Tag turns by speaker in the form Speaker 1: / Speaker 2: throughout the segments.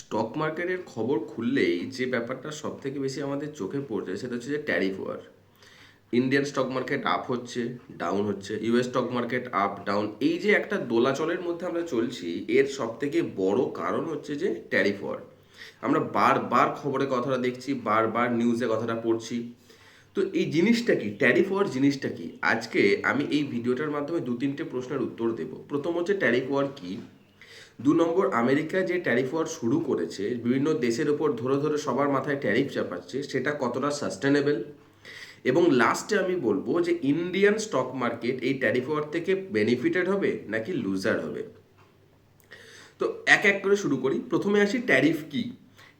Speaker 1: Stock মার্কেটের খবর খুললেই যে ব্যাপারটা সব থেকে বেশি আমাদের চোখে পড়ছে সেটা হচ্ছে যে tariff war Indian stock market up হচ্ছে ডাউন হচ্ছে US stock market up down এই যে একটা দোলাচলের মধ্যে আমরা চলছি, এর সব থেকে বড় কারণ হচ্ছে যে ট্যারিফ ওয়ার আমরা বারবার খবরে কথাটা দেখছি, বারবার নিউজে কথাটা পড়ছি। তো এই জিনিসটা কি? ট্যারিফ ওয়ার জিনিসটা কি? আজকে আমি এই ভিডিওটার মাধ্যমে দু তিনটে প্রশ্নের উত্তর দেব। প্রথম হচ্ছে ট্যারিফ ওয়ার কি? দু নম্বর, আমেরিকা যে ট্যারিফ ওয়ার শুরু করেছে, বিভিন্ন দেশের ওপর ধরে ধরে সবার মাথায় ট্যারিফ চাপাচ্ছে, সেটা কতটা সাস্টেনেবল এবং লাস্টে আমি বলব যে ইন্ডিয়ান স্টক মার্কেট এই ট্যারিফ ওয়ার থেকে বেনিফিটেড হবে নাকি লুজার হবে? তো এক এক করে শুরু করি। প্রথমে আসি ট্যারিফ কি?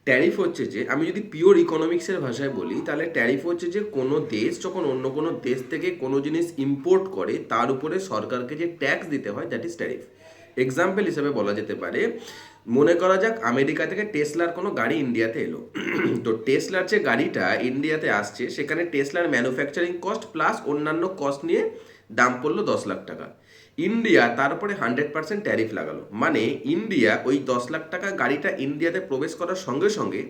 Speaker 1: ট্যারিফ হচ্ছে যে, আমি যদি পিওর ইকোনমিক্সের ভাষায় বলি, তাহলে ট্যারিফ হচ্ছে যে কোনো দেশ যখন অন্য কোনো দেশ থেকে কোনো জিনিস ইম্পোর্ট করে, তার উপরে সরকারকে যে ট্যাক্স দিতে হয় দ্যাট ইজ ট্যারিফ এক্সাম্পল হিসেবে বলা যেতে পারে, মনে করা যাক আমেরিকা থেকে টেসলার কোনো গাড়ি ইন্ডিয়াতে এলো। তো টেসলার যে গাড়িটা ইন্ডিয়াতে আসছে, সেখানে টেসলার ম্যানুফ্যাকচারিং কস্ট প্লাস অন্যান্য কস্ট নিয়ে দাম পড়ল দশ লাখ টাকা। ইন্ডিয়া তারপরে হান্ড্রেড পার্সেন্ট ট্যারিফ লাগালো। মানে ইন্ডিয়া ওই দশ লাখ টাকা গাড়িটা ইন্ডিয়াতে প্রবেশ করার সঙ্গে সঙ্গে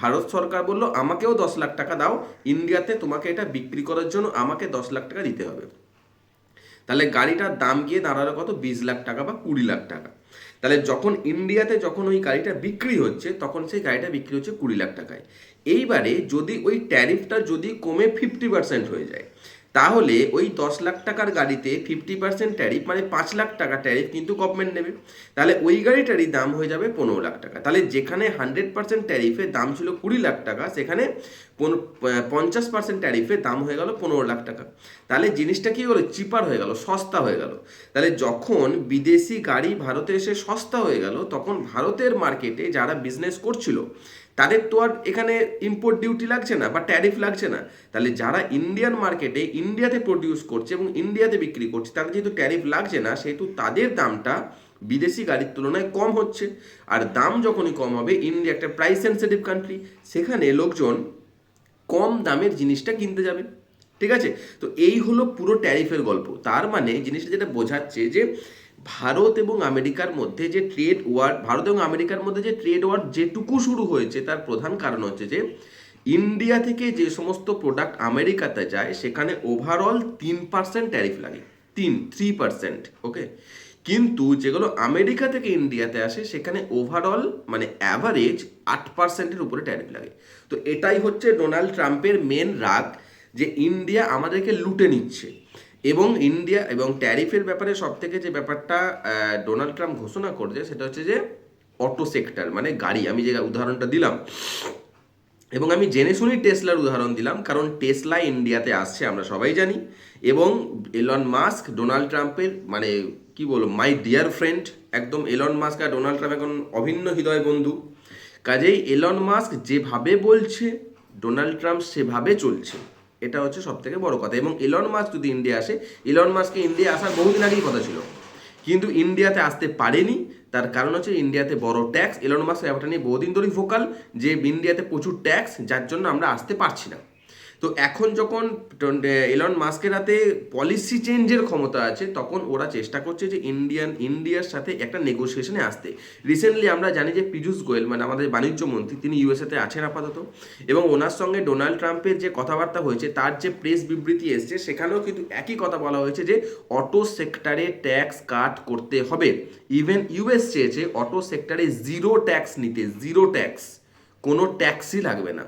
Speaker 1: ভারত সরকার বলল, আমাকেও দশ লাখ টাকা দাও, ইন্ডিয়াতে তোমাকে এটা বিক্রি করার জন্য আমাকে দশ লাখ টাকা দিতে হবে। তাহলে গাড়িটার দাম গিয়ে দাঁড়াল কত? বিশ লাখ টাকা বা কুড়ি লাখ টাকা। তাহলে যখন ইন্ডিয়াতে যখন ওই গাড়িটা বিক্রি হচ্ছে, তখন সেই গাড়িটা বিক্রি হচ্ছে কুড়ি লাখ টাকায়। এইবারে যদি ওই ট্যারিফটা যদি কমে ফিফটি পার্সেন্ট হয়ে যায় তাহলে ওই দশ লাখ টাকার গাড়িতে ফিফটি পার্সেন্ট ট্যারিফ মানে পাঁচ লাখ টাকা ট্যারিফ কিন্তু গভর্নমেন্ট নেবে। তাহলে ওই গাড়িটারই দাম হয়ে যাবে পনেরো লাখ টাকা। তাহলে যেখানে হান্ড্রেড পার্সেন্ট ট্যারিফের দাম ছিল কুড়ি লাখ টাকা, সেখানে পঞ্চাশ পার্সেন্ট ট্যারিফের দাম হয়ে গেল পনেরো লাখ টাকা। তাহলে জিনিসটা কী হলো? চিপার হয়ে গেল, সস্তা হয়ে গেল। তাহলে যখন বিদেশি গাড়ি ভারতে এসে সস্তা হয়ে গেল, তখন ভারতের মার্কেটে যারা বিজনেস করছিল তাদের তো আর এখানে ইম্পোর্ট ডিউটি লাগছে না বা ট্যারিফ লাগছে না। তাহলে যারা ইন্ডিয়ান মার্কেটে ইন্ডিয়াতে প্রডিউস করছে এবং ইন্ডিয়াতে বিক্রি করছে, তাদের যেহেতু ট্যারিফ লাগছে না, সেহেতু তাদের দামটা বিদেশি গাড়ির তুলনায় কম হচ্ছে। আর দাম যখনই কম হবে ইন্ডিয়া একটা প্রাইস সেন্সিটিভ কান্ট্রি সেখানে লোকজন কম দামের জিনিসটা কিনতে যাবে। ঠিক আছে? তো এই হলো পুরো ট্যারিফের গল্প। তার মানে জিনিসটা যেটা বোঝাচ্ছে যে ভারত এবং আমেরিকার মধ্যে যে ট্রেড ওয়ার ভারত এবং আমেরিকার মধ্যে যে ট্রেড ওয়ার যেটুকু শুরু হয়েছে, তার প্রধান কারণ হচ্ছে যে, ইন্ডিয়া থেকে যে সমস্ত প্রোডাক্ট আমেরিকাতে যায়, সেখানে ওভারঅল তিন পার্সেন্ট ট্যারিফ লাগে। তিন থ্রি পার্সেন্ট ওকে কিন্তু যেগুলো আমেরিকা থেকে ইন্ডিয়াতে আসে, সেখানে ওভারঅল মানে অ্যাভারেজ আট পার্সেন্টের উপরে ট্যারিফ লাগে। তো এটাই হচ্ছে ডোনাল্ড ট্রাম্পের মেন রাগ যে ইন্ডিয়া আমাদেরকে লুটে নিচ্ছে। এবং ইন্ডিয়া এবং ট্যারিফের ব্যাপারে সব থেকে যে ব্যাপারটা ডোনাল্ড ট্রাম্প ঘোষণা করছে সেটা হচ্ছে যে অটো সেক্টর মানে গাড়ি, আমি যে উদাহরণটা দিলাম। এবং আমি জেনে শুনি টেসলার উদাহরণ দিলাম, কারণ টেসলা ইন্ডিয়াতে আসছে, আমরা সবাই জানি। এবং এলন মাস্ক ডোনাল্ড ট্রাম্পের মানে কি বলব, মাই ডিয়ার ফ্রেন্ড, একদম এলন মাস্ক আর ডোনাল্ড ট্রাম্প এখন অভিন্ন হৃদয় বন্ধু। কাজেই এলন মাস্ক যেভাবে বলছে, ডোনাল্ড ট্রাম্প সেভাবে চলছে। এটা হচ্ছে সব থেকে বড় কথা। এবং ইলন মাস্ক যদি ইন্ডিয়া আসে ইলন মাস্ককে ইন্ডিয়া আসার বহুদিন আগেই কথা ছিল। কিন্তু ইন্ডিয়াতে আসতে পারেনি, তার কারণ হচ্ছে ইন্ডিয়াতে বড় ট্যাক্স ইলন মাস ব্যাপারটা নিয়ে বহুদিন ধরেই ভোকাল যে ইন্ডিয়াতে প্রচুর ট্যাক্স যার জন্য আমরা আসতে পারছি না। তো এখন যখন এলন মাস্কের হাতে পলিসি চেঞ্জের ক্ষমতা আছে, তখন ওরা চেষ্টা করছে যে ইন্ডিয়ান ইন্ডিয়ার সাথে একটা নেগোসিয়েশনে আসতে। রিসেন্টলি আমরা জানি যে পীযূষ গোয়েল মানে আমাদের বাণিজ্য মন্ত্রী, তিনি ইউএসএতে আছেন আপাতত। এবং ওনার সঙ্গে ডোনাল্ড ট্রাম্পের যে কথাবার্তা হয়েছে, তার যে প্রেস বিবৃতি এসছে, সেখানেও কিন্তু একই কথা বলা হয়েছে যে অটো সেক্টরে ট্যাক্স কাট করতে হবে। ইভেন ইউএস চেয়েছে অটো সেক্টরে জিরো ট্যাক্স নিতে জিরো ট্যাক্স কোনো ট্যাক্সই লাগবে না।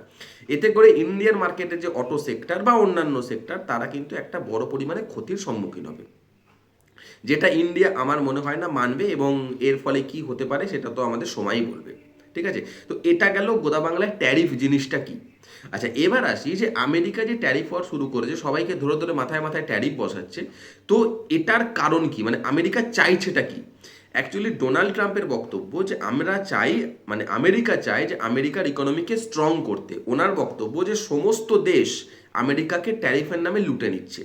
Speaker 1: এতে করে ইন্ডিয়ান মার্কেটের যে অটো সেক্টর বা অন্যান্য সেক্টর, তারা কিন্তু একটা বড় পরিমাণে ক্ষতির সম্মুখীন হবে। যেটা ইন্ডিয়া আমার মনে হয় না মানবে এবং এর ফলে কি হতে পারে সেটা তো আমাদের সময়ই বলবে। ঠিক আছে? তো এটা গেল গোদা বাংলায় ট্যারিফ জিনিসটা কি? আচ্ছা এবার আসি যে আমেরিকা যে ট্যারিফ ওয়ার শুরু করেছে, সবাইকে ধরে ধরে মাথায় মাথায় ট্যারিফ বসাচ্ছে, তো এটার কারণ কি? মানে আমেরিকা চাইছেটা কি? অ্যাকচুয়ালি ডোনাল্ড ট্রাম্পের বক্তব্য যে আমরা চাই মানে আমেরিকা চায় যে আমেরিকার ইকোনমিকে স্ট্রং করতে। ওনার বক্তব্য যে সমস্ত দেশ আমেরিকাকে ট্যারিফের নামে লুটে নিচ্ছে।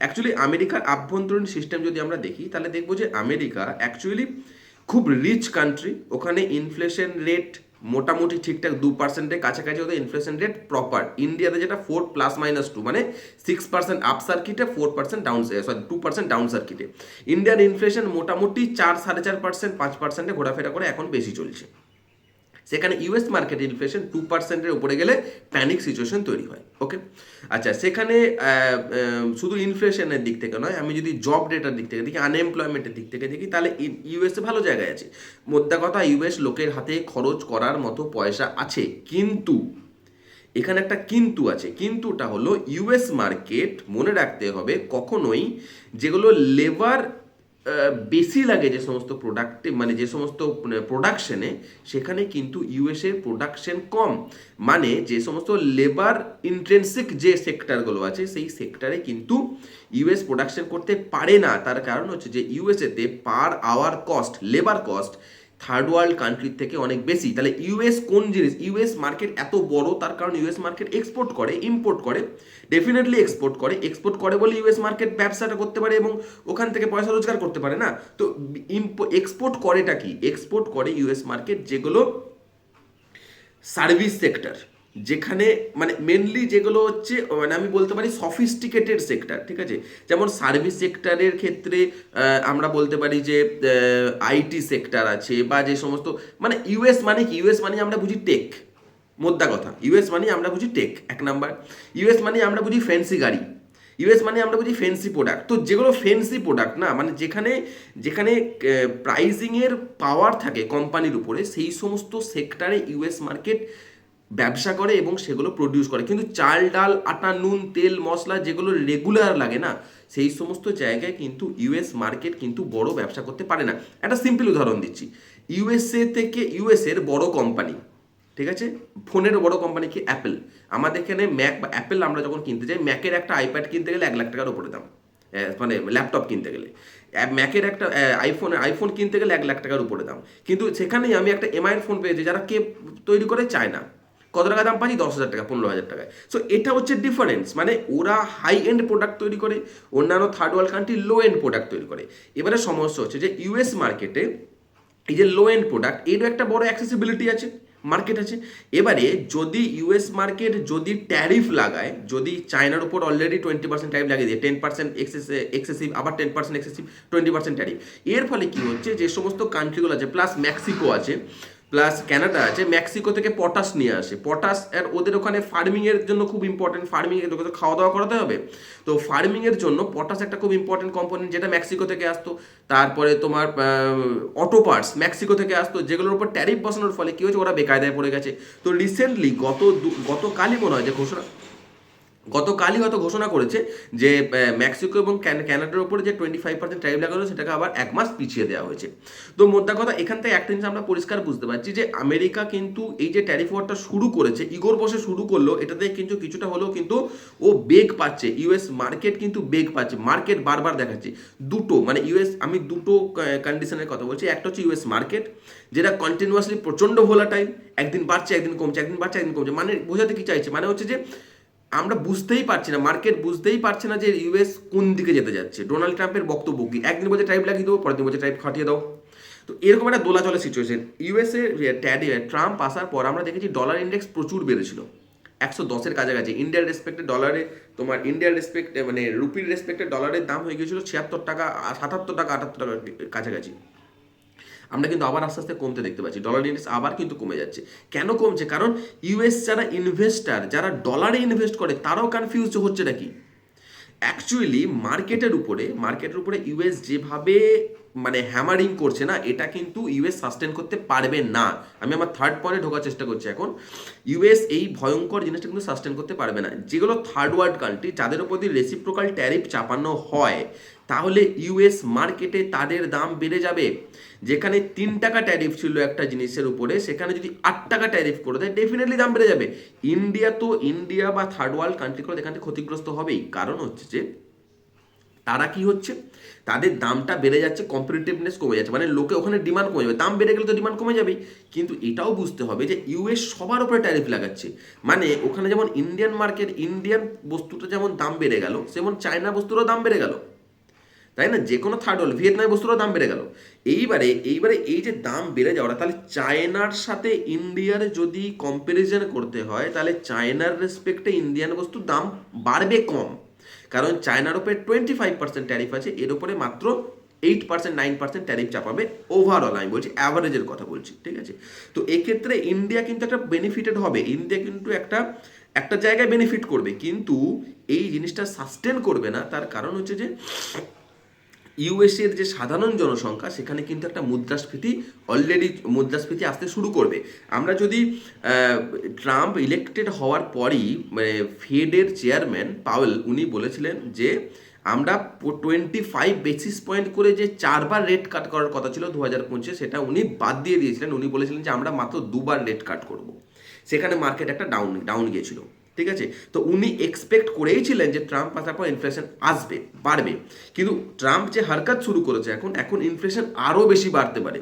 Speaker 1: অ্যাকচুয়ালি আমেরিকার আভ্যন্তরীণ সিস্টেম যদি আমরা দেখি, তাহলে দেখব যে আমেরিকা অ্যাকচুয়ালি খুব রিচ কান্ট্রি ওখানে ইনফ্লেশন রেট মোটামুটি ঠিকঠাক দু পার্সেন্টের কাছাকাছি ওদের ইনফ্লেশন রেট প্রপার ইন্ডিয়াতে যেটা ফোর প্লাস মাইনাস টু মানে সিক্স পার্সেন্ট আপ সার্কিটে four percent down sorry two percent down সার্কিটে ইন্ডিয়ার ইনফ্লেশন মোটামুটি চার, সাড়ে চার পার্সেন্ট পাঁচ পার্সেন্টে ঘোরাফেরা করে এখন বেশি চলছে। সেখানে ইউএস মার্কেট ইনফ্লেশন টু পার্সেন্টের উপরে গেলে প্যানিক সিচুয়েশন তৈরি হয় ওকে আচ্ছা সেখানে শুধু ইনফ্লেশনের দিক থেকে নয়, আমি যদি জব ডেটার দিক থেকে দেখি আনএমপ্লয়মেন্টের দিক থেকে দেখি, তাহলে ইউএসএ ভালো জায়গায় আছে। মোদ্দা কথা ইউএস লোকের হাতে খরচ করার মতো পয়সা আছে, কিন্তু, এখানে একটা কিন্তু আছে, কিন্তুটা হলো ইউএস মার্কেট মনে রাখতে হবে কখনোই যেগুলো লেবার বেশি লাগে যে সমস্ত প্রোডাক্টে মানে যে সমস্ত প্রোডাকশনে সেখানে কিন্তু ইউএসএ প্রোডাকশন কম। মানে যে সমস্ত লেবার ইন্ট্রেন্সিক যে সেক্টরগুলো আছে, সেই সেক্টরে কিন্তু ইউএস প্রোডাকশন করতে পারে না। তার কারণ হচ্ছে যে ইউএসএতে per hour cost labour cost third world কান্ট্রির থেকে অনেক বেশি। তাহলে ইউএস কোন জিনিস? ইউএস মার্কেট এত বড়, তার কারণ ইউএস মার্কেট এক্সপোর্ট করে ইম্পোর্ট করে ডেফিনেটলি এক্সপোর্ট করে। এক্সপোর্ট করে বলে ইউএস মার্কেট ব্যবসাটা করতে পারে এবং ওখান থেকে পয়সা রোজগার করতে পারে না। তো এক্সপোর্ট করেটা কি? এক্সপোর্ট করে ইউএস মার্কেট যেগুলো সার্ভিস সেক্টর যেখানে মানে মেনলি যেগুলো হচ্ছে মানে আমি বলতে পারি সফিস্টিকেটেড সেক্টর ঠিক আছে? যেমন সার্ভিস সেক্টরের ক্ষেত্রে আমরা বলতে পারি যে আইটি সেক্টর আছে বা যে সমস্ত মানে ইউএস মানে কি? ইউএস মানে আমরা বুঝি টেক মোদ্দা কথা। ইউএস মানে আমরা বুঝি টেক এক নাম্বার ইউএস মানে আমরা বুঝি ফ্যান্সি গাড়ি। ইউএস মানে আমরা বুঝি ফেন্সি প্রোডাক্ট তো যেগুলো ফেন্সি প্রোডাক্ট না মানে যেখানে যেখানে প্রাইজিংয়ের পাওয়ার থাকে কোম্পানির উপরে, সেই সমস্ত সেক্টরে ইউএস মার্কেট ব্যবসা করে এবং সেগুলো প্রডিউস করে। কিন্তু চাল, ডাল, আটা, নুন, তেল, মশলা যেগুলো রেগুলার লাগে না, সেই সমস্ত জায়গায় কিন্তু ইউএস মার্কেট কিন্তু বড় ব্যবসা করতে পারে না। একটা সিম্পল উদাহরণ দিচ্ছি। ইউএসএ থেকে ইউএসএর বড় কোম্পানি ঠিক আছে? ফোনের বড় কোম্পানি কি? অ্যাপেল আমাদের এখানে ম্যাক বা অ্যাপেল আমরা যখন কিনতে যাই ম্যাকের একটা আইপ্যাড কিনতে গেলে এক লাখ টাকার উপরে দাম। মানে ল্যাপটপ কিনতে গেলে। ম্যাকের একটা আইফোন আইফোন কিনতে গেলে এক লাখ টাকার উপরে দাম। কিন্তু সেখানেই আমি একটা এমআইয়ের ফোন পেয়েছি, যারা কে তৈরি করে, চায় না। কত টাকা দাম পাচ্ছি? দশ হাজার টাকা, পনেরো হাজার টাকায়। সো এটা হচ্ছে ডিফারেন্স মানে ওরা হাই এন্ড প্রোডাক্ট তৈরি করে, অন্যান্য third world country low end product তৈরি করে। এবারে সমস্যা হচ্ছে যে ইউএস মার্কেটে এই যে লো এন্ড প্রোডাক্ট এরও একটা বড় অ্যাক্সেসিবিলিটি আছে মার্কেট আছে। এবারে যদি ইউএস মার্কেট যদি ট্যারিফ লাগায়, যদি চায়নার উপর অলরেডি টোয়েন্টি পার্সেন্ট ট্যারিফ লাগিয়ে দিয়ে টেন পার্সেন্ট এক্সেসিভ আবার ten percent excessive twenty percent tariff এর ফলে কি হচ্ছে, যে সমস্ত কান্ট্রিগুলো আছে প্লাস মেক্সিকো আছে প্লাস ক্যানাডা আছে মেক্সিকো থেকে পটাশ নিয়ে আসে। পটাশ আর ওদের ওখানে ফার্মিংয়ের জন্য খুব ইম্পর্টেন্ট ফার্মিং তো খাওয়া দাওয়া করাতে হবে। তো ফার্মিংয়ের জন্য পটাশ একটা খুব ইম্পর্টেন্ট কম্পোনেন্ট যেটা মেক্সিকো থেকে আসতো। তারপরে তোমার অটো পার্টস মেক্সিকো থেকে আসতো, যেগুলোর উপর ট্যারিফ বসানোর ফলে কী হয়েছে, ওরা বেকায়দায় পড়ে গেছে। তো রিসেন্টলি গত গতকালই মনে হয় যে ঘোষণা গতকালই হয়তো ঘোষণা করেছে যে মেক্সিকো এবং ক্যান- ক্যানাডার উপরে যে টোয়েন্টি ফাইভ পার্সেন্ট ট্যারিফ লাগানো সেটাকে আবার এক মাস পিছিয়ে দেওয়া হয়েছে। তো মোদ্দা কথা, এখান থেকে একটা জিনিস আমরা পরিষ্কার বুঝতে পারছি যে, আমেরিকা কিন্তু এই যে ট্যারিফ ওয়ারটা শুরু করেছে, ইগোর বসে শুরু করল, এটাতে কিন্তু কিছুটা হলেও কিন্তু ও বেগ পাচ্ছে ইউএস মার্কেট কিন্তু বেগ পাচ্ছে মার্কেট বারবার দেখাচ্ছে। দুটো মানে ইউএস আমি দুটো কন্ডিশনের কথা বলছি, একটা হচ্ছে ইউএস মার্কেট যেটা কন্টিনিউয়াসলি প্রচণ্ড ভোলাটাইল একদিন বাড়ছে, একদিন কমছে, একদিন বাড়ছে, একদিন কমছে মানে বোঝাতে কি চাইছে? মানে হচ্ছে যে আমরা বুঝতেই পারছি না মার্কেট বুঝতেই পারছে না যে ইউএস কোন দিকে যেতে যাচ্ছে। ডোনাল্ড ট্রাম্পের বক্তব্য কি? একদিন বলছে টাইপ লাগিয়ে দেবো, পরের দিন বলছে টাইপ খাটিয়ে দাও। তো এরকম একটা দোলাচলের সিচুয়েশন ইউএসএ ট্যাডি ট্রাম্প আসার পর আমরা দেখেছি ডলার ইন্ডেক্স প্রচুর বেড়েছিল। একশো দশের কাছাকাছি। ইন্ডিয়ার রেসপেক্টে ডলারে তোমার ইন্ডিয়ার রেসপেক্টে মানে রুপির রেসপেক্টে ডলারের দাম হয়ে গিয়েছিল ছিয়াত্তর টাকা, সাতাত্তর টাকা, আটাত্তর টাকার কাছাকাছি। আমরা কিন্তু আবার আস্তে আস্তে কমতে দেখতে পাচ্ছি। ডলার ইন্ডেক্স আবার কিন্তু কমে যাচ্ছে। কেন কমছে? কারণ ইউএস যারা ইনভেস্টার যারা ডলারে ইনভেস্ট করে, তারাও কনফিউজ হচ্ছে নাকি? অ্যাকচুয়ালি মার্কেটের উপরে মার্কেটের উপরে ইউএস যেভাবে মানে হ্যামারিং করছে না, এটা কিন্তু ইউএস সাস্টেন করতে পারবে না। আমি আমার থার্ড পয়েন্টে ঢোকার চেষ্টা করছি এখন। ইউএস এই ভয়ঙ্কর জিনিসটা কিন্তু সাস্টেন করতে পারবে না। যেগুলো থার্ড ওয়ার্ল্ড কান্ট্রি যাদের উপর দিয়ে রেসিপ্রোকাল ট্যারিফ চাপানো হয়, তাহলে ইউএস মার্কেটে তাদের দাম বেড়ে যাবে। যেখানে তিন টাকা ট্যারিফ ছিল একটা জিনিসের উপরে, সেখানে যদি আট টাকা ট্যারিফ করে দেয় ডেফিনেটলি দাম বেড়ে যাবে। ইন্ডিয়া তো ইন্ডিয়া বা থার্ড ওয়ার্ল্ড কান্ট্রিগুলো এখান থেকে ক্ষতিগ্রস্ত হবেই। কারণ হচ্ছে যে তারা কি হচ্ছে? তাদের দামটা বেড়ে যাচ্ছে কম্পিটিটিভনেস কমে যাচ্ছে। মানে লোকে ওখানে ডিমান্ড কমে যাবে। দাম বেড়ে গেলে তো ডিমান্ড কমে যাবেই। কিন্তু এটাও বুঝতে হবে যে ইউএস সবার উপরে ট্যারিফ লাগাচ্ছে। মানে ওখানে যেমন ইন্ডিয়ান মার্কেট ইন্ডিয়ান বস্তুটা যেমন দাম বেড়ে গেল, সেমন চায়না বস্তুরও দাম বেড়ে গেল। তাই না? যে কোনো থার্ড ওয়ার্ল্ড ভিয়েতনামের বস্তুরও দাম বেড়ে গেল। এইবারে এইবারে এই যে দাম বেড়ে যাওয়াটা, তাহলে চায়নার সাথে ইন্ডিয়ার যদি কম্প্যারিজন করতে হয়, তাহলে চায়নার রেসপেক্টে ইন্ডিয়ান বস্তুর দাম বাড়বে কম। কারণ চায়নার উপরে টোয়েন্টি ফাইভ পার্সেন্ট ট্যারিফ আছে, এর উপরে মাত্র eight percent nine percent tariff চাপাবে overall আমি বলছি অ্যাভারেজের কথা বলছি, ঠিক আছে? তো এক্ষেত্রে ইন্ডিয়া কিন্তু একটা বেনিফিটেড হবে ইন্ডিয়া কিন্তু একটা একটা জায়গায় বেনিফিট করবে, কিন্তু এই জিনিসটা সাস্টেন করবে না, তার কারণ হচ্ছে যে ইউএসএর যে সাধারণ জনসংখ্যা, সেখানে কিন্তু একটা মুদ্রাস্ফীতি অলরেডি মুদ্রাস্ফীতি আসতে শুরু করবে। আমরা যদি ট্রাম্প ইলেক্টেড হওয়ার পরই মানে ফেডের চেয়ারম্যান পাওয়েল উনি বলেছিলেন যে, আমরা টোয়েন্টি ফাইভ বেসিস পয়েন্ট করে যে চারবার রেট কাট করার কথা ছিল দু হাজার পঁচিশে, সেটা উনি বাদ দিয়ে দিয়েছিলেন। উনি বলেছিলেন যে, আমরা মাত্র দুবার রেট কাট করব। সেখানে মার্কেট একটা ডাউন ডাউন গিয়েছিল। ঠিক আছে? তো উনি এক্সপেক্ট করেইছিলেন যে ট্রাম্প আসার পর ইনফ্লেশন আসবে, বাড়বে। কিন্তু ট্রাম্প যে হারকাত শুরু করেছে এখন এখন ইনফ্লেশন আরও বেশি বাড়তে পারে।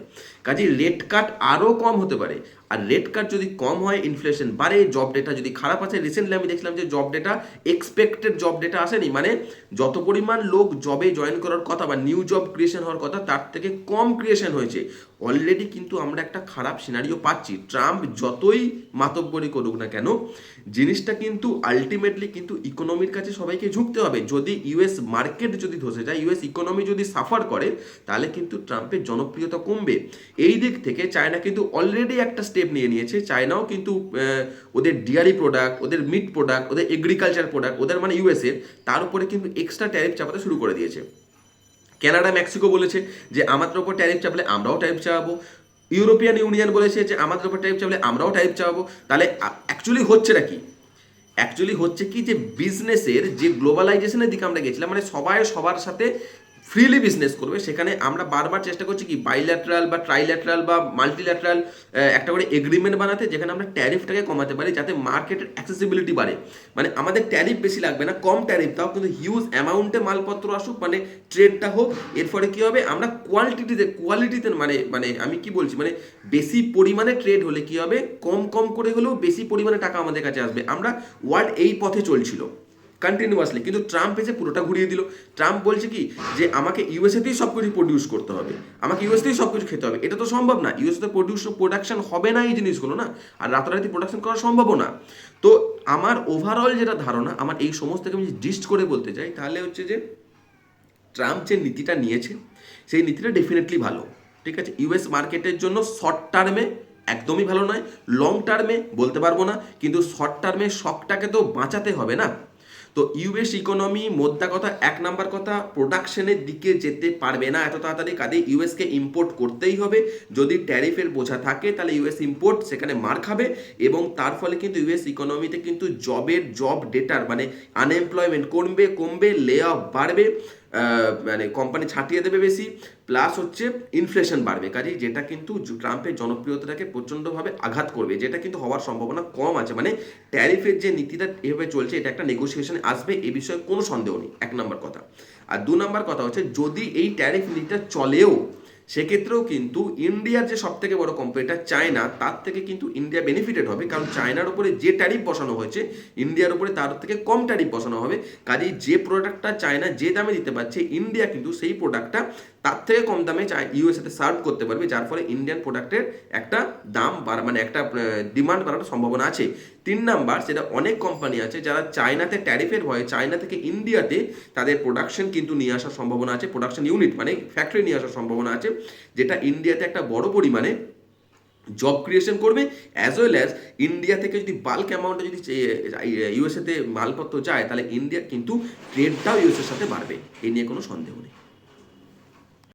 Speaker 1: কাজে রেট কাট আরও কম হতে পারে। আর রেট কাট যদি কম হয় ইনফ্লেশন বাড়ে জব ডেটা যদি খারাপ আছে রিসেন্টলি আমি দেখলাম যে job data expected job data আসেনি। মানে যত পরিমাণ লোক জবে জয়েন করার কথা বা নিউ জব ক্রিয়েশন হওয়ার কথা, তার থেকে কম ক্রিয়েশন হয়েছে। অলরেডি কিন্তু আমরা একটা খারাপ সিনারিও পাচ্ছি। ট্রাম্প যতই মাতব্বরি করুক না কেন, জিনিসটা কিন্তু আলটিমেটলি কিন্তু ইকোনমির কাছে সবাইকে ঝুঁকতে হবে। যদি ইউএস মার্কেট যদি ধসে যায় ইউএস ইকোনমি যদি সাফার করে, তাহলে কিন্তু ট্রাম্পের জনপ্রিয়তা কমবে। এই দিক থেকে চায়না কিন্তু অলরেডি একটা স্টেপ নিয়ে নিয়েছে। চায়নাও কিন্তু ওদের ডিয়ারি প্রোডাক্ট ওদের মিট প্রোডাক্ট ওদের এগ্রিকালচার প্রোডাক্ট ওদের মানে ইউএসএর তার উপরে কিন্তু এক্সট্রা ট্যারিফ চাপাতে শুরু করে দিয়েছে। কানাডা, মেক্সিকো বলেছে যে, আমাদের ওপর ট্যারিফ চাপলে আমরাও ট্যারিফ চাপাবো। ইউরোপিয়ান ইউনিয়ন বলেছে যে, আমাদের ওপর ট্যারিফ চাপলে আমরাও ট্যারিফ চাপাবো। তাহলে অ্যাকচুয়ালি হচ্ছেটা কি? অ্যাকচুয়ালি হচ্ছে কি যে বিজনেসের যে গ্লোবালাইজেশনের দিকে আমরা গেছিলাম মানে সবাই সবার সাথে ফ্রিলি বিজনেস করবে, সেখানে আমরা বারবার চেষ্টা করছি কি বাইল্যাট্রাল বা ট্রাইল্যাট্রাল বা মাল্টিল্যাট্রাল একটা করে এগ্রিমেন্ট বানাতে, যেখানে আমরা ট্যারিফটাকে কমাতে পারি যাতে মার্কেটের অ্যাক্সেসিবিলিটি বাড়ে। মানে আমাদের ট্যারিফ বেশি লাগবে না, কম ট্যারিফ তাও কিন্তু হিউজ অ্যামাউন্টে মালপত্র আসুক মানে ট্রেডটা হোক, এর ফলে কী হবে, আমরা কোয়ালিটিতে কোয়ালিটিতে মানে মানে আমি কি বলছি মানে বেশি পরিমাণে ট্রেড হলে কি হবে, কম কম করে হলেও বেশি পরিমাণে টাকা আমাদের কাছে আসবে। আমরা ওয়ার্ল্ড এই পথে চলছিল। কন্টিনিউয়াসলি কিন্তু ট্রাম্প এসে পুরোটা ঘুরিয়ে দিল। ট্রাম্প বলছে কি যে, আমাকে ইউএসএতেই সব কিছু প্রডিউস করতে হবে। আমাকে ইউএসতেই সব কিছু খেতে হবে। এটা তো সম্ভব না। ইউএসএতে প্রডিউস প্রোডাকশন হবে না এই জিনিসগুলো না। আর রাতারাতি প্রোডাকশন করা সম্ভবও না। তো আমার ওভারঅল যেটা ধারণা, আমার এই সমস্ত থেকে আমি ডিস্ট করে বলতে চাই তাহলে হচ্ছে যে ট্রাম্প যে নীতিটা নিয়েছে, সেই নীতিটা ডেফিনেটলি ভালো। ঠিক আছে? ইউএস মার্কেটের জন্য শর্ট টার্মে একদমই ভালো নয়। লং টার্মে বলতে পারব না। কিন্তু শর্ট টার্মে শকটাকে তো বাঁচাতে হবে না। তো ইউএস ইকোনমি মোদ্দা কথা, এক নাম্বার কথা প্রোডাকশনের দিকে যেতে পারবে না। এত তাড়াতাড়ি কাজে ইউএসকে ইম্পোর্ট করতেই হবে। যদি ট্যারিফের বোঝা থাকে, তাহলে ইউএস ইম্পোর্ট সেখানে মার খাবে এবং তার ফলে কিন্তু ইউএস ইকোনমিতে কিন্তু জবের জব ডেটার মানে আনএমপ্লয়মেন্ট কমবে কমবে লে অফ বাড়বে। মানে কোম্পানি ছাটিয়ে দেবে বেশি প্লাস হচ্ছে ইনফ্লেশন বাড়বে। কাজেই যেটা কিন্তু ট্রাম্পের জনপ্রিয়তাটাকে প্রচণ্ডভাবে আঘাত করবে, যেটা কিন্তু হওয়ার সম্ভাবনা কম আছে। মানে ট্যারিফের যে নীতিটা এভাবে চলছে, এটা একটা নেগোসিয়েশনে আসবে, এ বিষয়ে কোনো সন্দেহ নেই। এক নম্বর কথা। আর দু নম্বর কথা হচ্ছে, যদি এই ট্যারিফ নীতিটা চলেও সেক্ষেত্রেও কিন্তু ইন্ডিয়ার যে সব থেকে বড় কোম্পানিটা চায়না তার থেকে কিন্তু ইন্ডিয়া বেনিফিটেড হবে। কারণ চায়নার উপরে যে ট্যারিফ বসানো হয়েছে ইন্ডিয়ার উপরে তার থেকে কম ট্যারিফ বসানো হবে। কাজেই যে প্রোডাক্টটা চায়না যে দামে দিতে পারছে ইন্ডিয়া কিন্তু সেই প্রোডাক্টটা তার থেকে কম দামে ইউএসএতে সার্ভ করতে পারবে, যার ফলে ইন্ডিয়ান প্রোডাক্টের একটা দাম বাড়া মানে একটা ডিমান্ড বাড়ানোর সম্ভাবনা আছে। তিন নাম্বার সেটা অনেক কোম্পানি আছে যারা চায়নাতে ট্যারিফের ভয়ে, চায়না থেকে ইন্ডিয়াতে তাদের প্রোডাকশন কিন্তু নিয়ে আসার সম্ভাবনা আছে প্রোডাকশন ইউনিট মানে ফ্যাক্টরি নিয়ে আসার সম্ভাবনা আছে, যেটা ইন্ডিয়াতে একটা বড় পরিমাণে জব ক্রিয়েশন করবে অ্যাজ ওয়েল অ্যাজ ইন্ডিয়া থেকে যদি বাল্ক অ্যামাউন্টে যদি ইউএসএতে মালপত্র যায়, তাহলে ইন্ডিয়া কিন্তু ট্রেডটাও ইউএসএর সাথে বাড়বে এই নিয়ে কোনো সন্দেহ নেই।